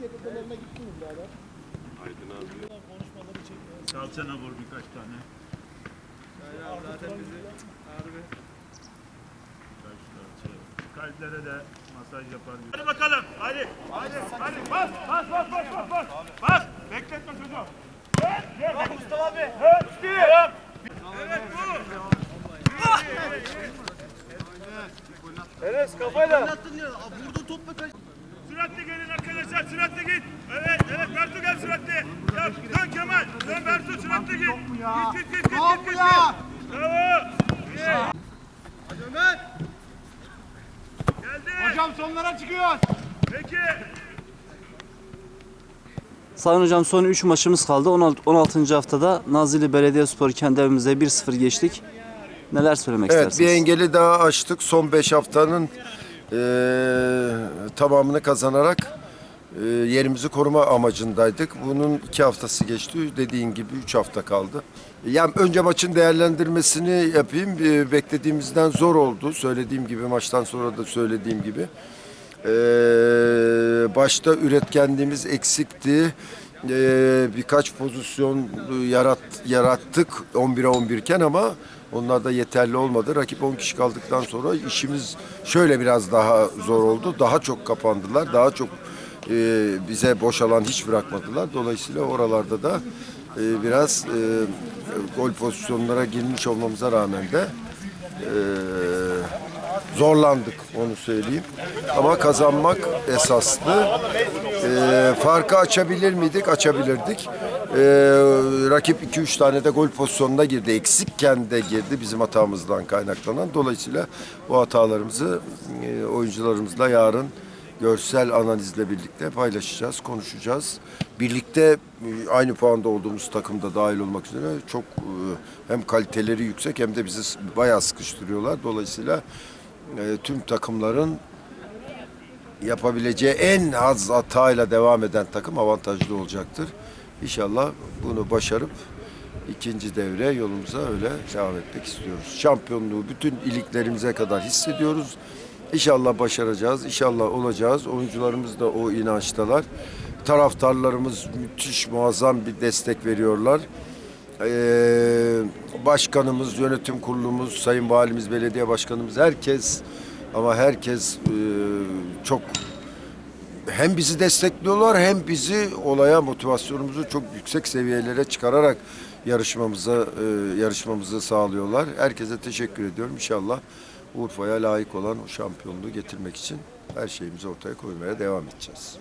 Gebelerine gittin mi birader? Aydın abi. Konuşmaları çekiyor. Salçana vur birkaç tane. Ya zaten bizi harbi. Kaç salça. Kalplere de masaj yapar. Hadi bakalım. Hadi. Hadi. Hadi. Bas. Bas. Bas. Bas. Bas. Bas. Bekletme çocuğu. Dön. Mustafa abi. Dön. Devam. Enes kafayla. Süratli gelin arkadaşlar, süratli git. Evet, evet Bertu gel süratli. Yap, dön Kemal, dön Bertu süratli git. Git, git, git, git, git, git. Bravo. Hadi Ömer. Geldi. Hocam sonlara çıkıyor. Peki. Sayın hocam son 3 maçımız kaldı. 16. 16. haftada Nazilli Belediyespor kendi evimizde 1-0 geçtik. Neler söylemek Evet bir istersiniz? engeli daha aştık. Son 5 haftanın eee, tamamını kazanarak eee, yerimizi koruma amacındaydık. Bunun 2 haftası geçti. Dediğin gibi 3 hafta kaldı. Yani önce maçın değerlendirmesini yapayım. Eee, beklediğimizden zor oldu. Söylediğim gibi maçtan sonra da söylediğim gibi. Eee, başta üretkenliğimiz eksikti. Eee, birkaç pozisyon yarat, yarattık 11'e 11 iken ama onlar da yeterli olmadı. Rakip 10 kişi kaldıktan sonra işimiz şöyle biraz daha zor oldu. Daha çok kapandılar. Daha çok eee, bize boş alan hiç bırakmadılar. Dolayısıyla oralarda da eee, biraz eee, gol pozisyonlara girmiş olmamıza rağmen de zorlandık onu söyleyeyim. Ama kazanmak esaslı. Ee, farkı açabilir miydik? Açabilirdik. Ee, rakip 2-3 tane de gol pozisyonuna girdi. Eksikken de girdi bizim hatamızdan kaynaklanan. Dolayısıyla bu hatalarımızı e, oyuncularımızla yarın görsel analizle birlikte paylaşacağız, konuşacağız. Birlikte e, aynı puanda olduğumuz takımda dahil olmak üzere çok e, hem kaliteleri yüksek hem de bizi bayağı sıkıştırıyorlar. Dolayısıyla e, tüm takımların yapabileceği en az hatayla devam eden takım avantajlı olacaktır. İnşallah bunu başarıp ikinci devre yolumuza öyle devam etmek istiyoruz. Şampiyonluğu bütün iliklerimize kadar hissediyoruz. İnşallah başaracağız, inşallah olacağız. Oyuncularımız da o inançtalar. Taraftarlarımız müthiş, muazzam bir destek veriyorlar. Ee, başkanımız, yönetim kurulumuz, sayın valimiz, belediye başkanımız, herkes ama herkes e, çok hem bizi destekliyorlar hem bizi olaya motivasyonumuzu çok yüksek seviyelere çıkararak yarışmamıza e, yarışmamızı sağlıyorlar. Herkese teşekkür ediyorum. İnşallah Urfa'ya layık olan o şampiyonluğu getirmek için her şeyimizi ortaya koymaya devam edeceğiz.